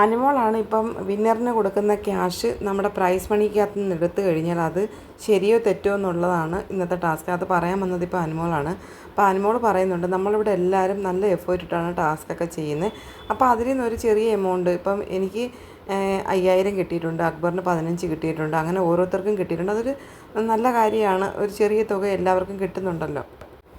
അനുമോളാണ് ഇപ്പം വിന്നറിന് കൊടുക്കുന്ന ക്യാഷ് നമ്മുടെ പ്രൈസ് മണിക്കകത്ത് നിന്ന് എടുത്തു കഴിഞ്ഞാൽ അത് ശരിയോ തെറ്റോ എന്നുള്ളതാണ് ഇന്നത്തെ ടാസ്ക് അത് പറയാൻ വന്നത് ഇപ്പോൾ അനുമോളാണ്. അപ്പോൾ അനുമോൾ പറയുന്നുണ്ട് നമ്മളിവിടെ എല്ലാവരും നല്ല എഫേർട്ട് ഇട്ടാണ് ടാസ്ക്കൊക്കെ ചെയ്യുന്നത് അപ്പോൾ അതിൽ നിന്ന് ഒരു ചെറിയ എമൗണ്ട് ഇപ്പം എനിക്ക് അയ്യായിരം കിട്ടിയിട്ടുണ്ട് അക്ബറിന് പതിനഞ്ച് കിട്ടിയിട്ടുണ്ട് അങ്ങനെ ഓരോരുത്തർക്കും കിട്ടിയിട്ടുണ്ട്. അതൊരു നല്ല കാര്യമാണ്. ഒരു ചെറിയ തുക എല്ലാവർക്കും കിട്ടുന്നുണ്ടല്ലോ.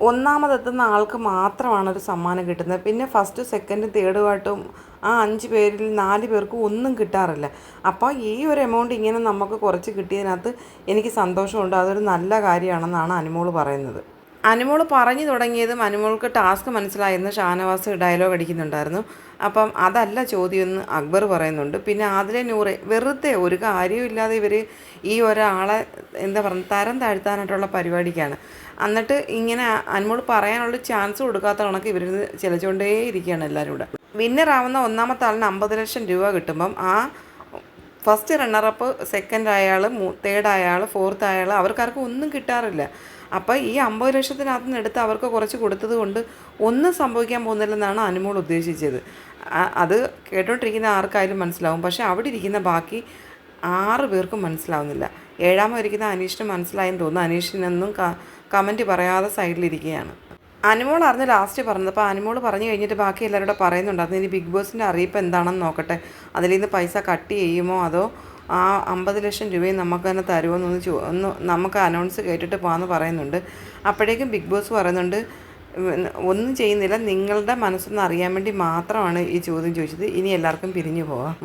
ഒന്നാമതെത്തുന്ന ആൾക്ക് മാത്രമാണ് ഒരു സമ്മാനം കിട്ടുന്നത്. പിന്നെ ഫസ്റ്റ് സെക്കൻഡ് തേർഡുമായിട്ടും ആ അഞ്ച് പേരിൽ നാല് പേർക്കും ഒന്നും കിട്ടാറില്ല. അപ്പോൾ ഈ ഒരു എമൗണ്ട് ഇങ്ങനെ നമുക്ക് കുറച്ച് കിട്ടിയതിനകത്ത് എനിക്ക് സന്തോഷമുണ്ട്. അതൊരു നല്ല കാര്യമാണെന്നാണ് അനുമോൾ പറയുന്നത്. അനുമോൾ പറഞ്ഞു തുടങ്ങിയതും അനുമോൾക്ക് ടാസ്ക് മനസ്സിലായിരുന്നു ഷാനവാസ് ഡയലോഗ് അടിക്കുന്നുണ്ടായിരുന്നു. അപ്പം അതല്ല ചോദ്യമെന്ന് അക്ബർ പറയുന്നുണ്ട്. പിന്നെ ആതിലെ നൂറ് വെറുതെ ഒരു കാര്യമില്ലാതെ ഇവർ ഈ ഒരാളെ എന്താ പറയുക തരം താഴ്ത്താനായിട്ടുള്ള പരിപാടിക്കാണ്. എന്നിട്ട് ഇങ്ങനെ അനുമോൾ പറയാനുള്ള ചാൻസ് കൊടുക്കാത്ത കണക്ക് ഇവർ ചിലച്ചുകൊണ്ടേ ഇരിക്കുകയാണ് എല്ലാവരും കൂടെ. വിന്നറാവുന്ന ഒന്നാമത്തെ ആളിന് അമ്പത് ലക്ഷം രൂപ കിട്ടുമ്പം ആ ഫസ്റ്റ് റണ്ണറപ്പ് സെക്കൻഡ് അയാൾ തേർഡ് അയാൾ ഫോർത്ത് അയാൾ അവർക്കാർക്കും ഒന്നും കിട്ടാറില്ല. അപ്പോൾ ഈ അമ്പത് ലക്ഷത്തിനകത്ത് നിന്ന് എടുത്ത് അവർക്ക് കുറച്ച് കൊടുത്തത് കൊണ്ട് ഒന്നും സംഭവിക്കാൻ പോകുന്നില്ലെന്നാണ് അനുമോൾ ഉദ്ദേശിച്ചത്. അത് കേട്ടോണ്ടിരിക്കുന്ന ആർക്കായാലും മനസ്സിലാവും. പക്ഷേ അവിടെ ഇരിക്കുന്ന ബാക്കി ആറ് പേർക്കും മനസ്സിലാവുന്നില്ല. ഏഴാമത് ഇരിക്കുന്ന അനീഷിന് മനസ്സിലായെന്ന് തോന്നുന്നു. അനീഷിനൊന്നും കമന്റ് പറയാതെ സൈഡിലിരിക്കുകയാണ് അറിഞ്ഞ് ലാസ്റ്റ് പറഞ്ഞത്. അപ്പോൾ അനുമോൾ പറഞ്ഞു കഴിഞ്ഞിട്ട് ബാക്കി എല്ലാവരും കൂടെ പറയുന്നുണ്ടായിരുന്നു ഇനി ബിഗ് ബോസിന്റെ അറിയിപ്പ് എന്താണെന്ന് നോക്കട്ടെ. അതിൽ നിന്ന് പൈസ കട്ട് ചെയ്യുമോ? അതോ ആ അമ്പത് ലക്ഷം രൂപയും നമുക്ക് തന്നെ തരുമോ എന്നൊന്ന് ചോ ഒന്ന് നമുക്ക് അനൗൺസ് കേട്ടിട്ട് പോകാമെന്ന് പറയുന്നുണ്ട്. അപ്പോഴേക്കും ബിഗ് ബോസ് പറയുന്നുണ്ട് ഒന്നും ചെയ്യുന്നില്ല. നിങ്ങളുടെ മനസ്സൊന്ന് അറിയാൻ വേണ്ടി മാത്രമാണ് ഈ ചോദ്യം ചോദിച്ചത്. ഇനി എല്ലാവർക്കും പിരിഞ്ഞു പോവാം.